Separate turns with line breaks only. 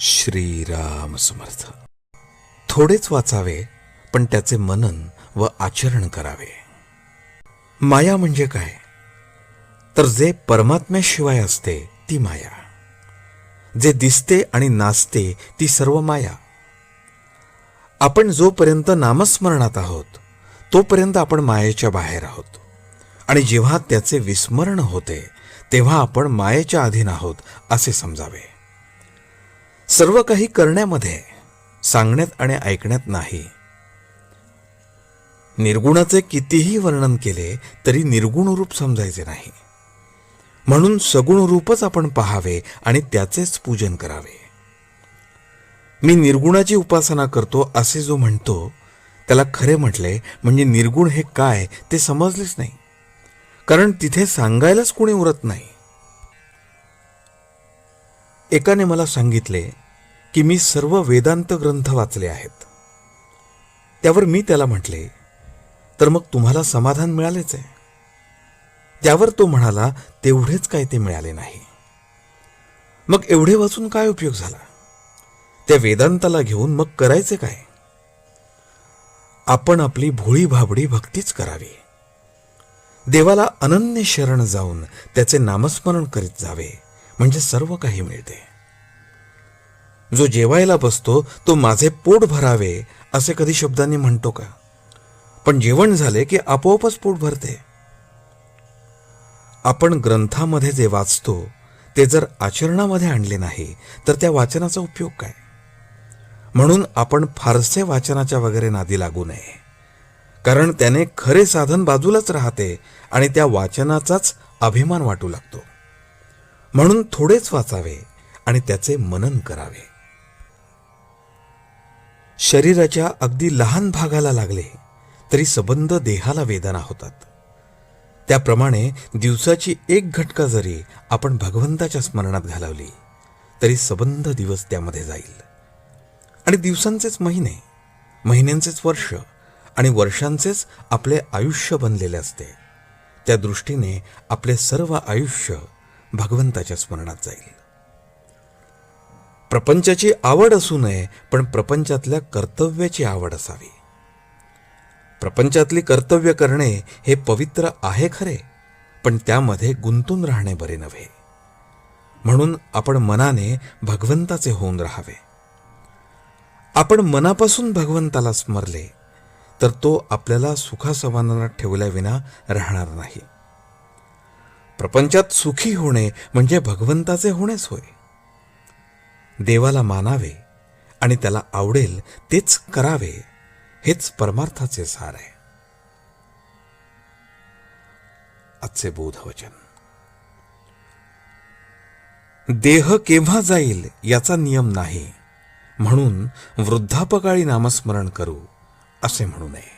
श्रीराम समर्थ. थोडेच वाचावे पण त्याचे मनन व आचरण करावे. माया म्हणजे काय? तर जे परमात्म्याशिवाय असते ती माया. जे दिसते आणि नाचते ती सर्व माया. आपण जोपर्यंत नामस्मरणात आहोत तोपर्यंत आपण मायेच्या बाहेर आहोत. आणि जेव्हा त्याचे विस्मरण होते तेव्हा आपण मायेच्या अधीन आहोत असे समजावे. सर्व काही करण्यामध्ये सांगण्यात आणि ऐकण्यात नाही. निर्गुणाचे कितीही वर्णन केले तरी निर्गुण रूप समजायचे नाही. म्हणून सगुण रूपच आपण पहावे आणि त्याचेच पूजन करावे. मी निर्गुणाची उपासना करतो असे जो म्हणतो त्याला खरे म्हटले म्हणजे निर्गुण हे काय ते समजलेच नाही. कारण तिथे सांगायलाच कोणी उरत नाही. एकाने मला सांगितले की मी सर्व वेदांत ग्रंथ वाचले आहेत. त्यावर मी त्याला म्हटले तर मग तुम्हाला समाधान मिळालेच आहे. त्यावर तो म्हणाला तेवढेच काय ते मिळाले नाही. मग एवढे वाचून काय उपयोग झाला? त्या वेदांताला घेऊन मग करायचे काय? आपण आपली भोळी भाबडी भक्तीच करावी. देवाला अनन्य शरण जाऊन त्याचे नामस्मरण करीत जावे. म्हणजे सर्व काही मिळते. जो जेवायला बसतो तो माझे पोट भरावे असे कधी शब्दांनी म्हणतो का? पण जेवण झाले की आपोआपच पोट भरते. आपण ग्रंथामध्ये जे वाचतो ते जर आचरणामध्ये आणले नाही तर त्या वाचनाचा उपयोग काय? म्हणून आपण फारसे वाचनाच्या वगैरे नादी लागू नये. कारण त्याने खरे साधन बाजूलाच राहते आणि त्या वाचनाचाच अभिमान वाटू लागतो. म्हणून थोडेच वाचावे आणि त्याचे मनन करावे. शरीराच्या अगदी लहान भागाला लागले तरी सबंध देहाला वेदना होतात. त्याप्रमाणे दिवसाची एक घटका जरी आपण भगवंताच्या स्मरणात घालवली तरी सबंध दिवस त्यामध्ये जाईल. आणि दिवसांचेच महिने महिन्यांचेच वर्ष आणि वर्षांचेच आपले आयुष्य बनलेले असते. त्या दृष्टीने आपले सर्व आयुष्य भगवंताच्या स्मरणात जाईल. प्रपंचाची आवड असू नये पण प्रपंचातल्या कर्तव्याची आवड असावी. प्रपंचातली कर्तव्य करणे हे पवित्र आहे खरे पण त्यामध्ये गुंतून राहणे बरे नव्हे. म्हणून आपण मनाने भगवंताचे होऊन राहावे. आपण मनापासून भगवंताला स्मरले तर तो आपल्याला सुखासमानात ठेवल्याविना राहणार नाही. प्रपंचात सुखी होणे म्हणजे भगवंताचे होणेच होय. देवाला मानावे आणि त्याला आवडेल तेच करावे हेच परमार्थाचे सार आहे. आजचे बोधवचन. देह केव्हा जाईल याचा नियम नाही म्हणून वृद्धापकाळी नामस्मरण करू असे म्हणू नये.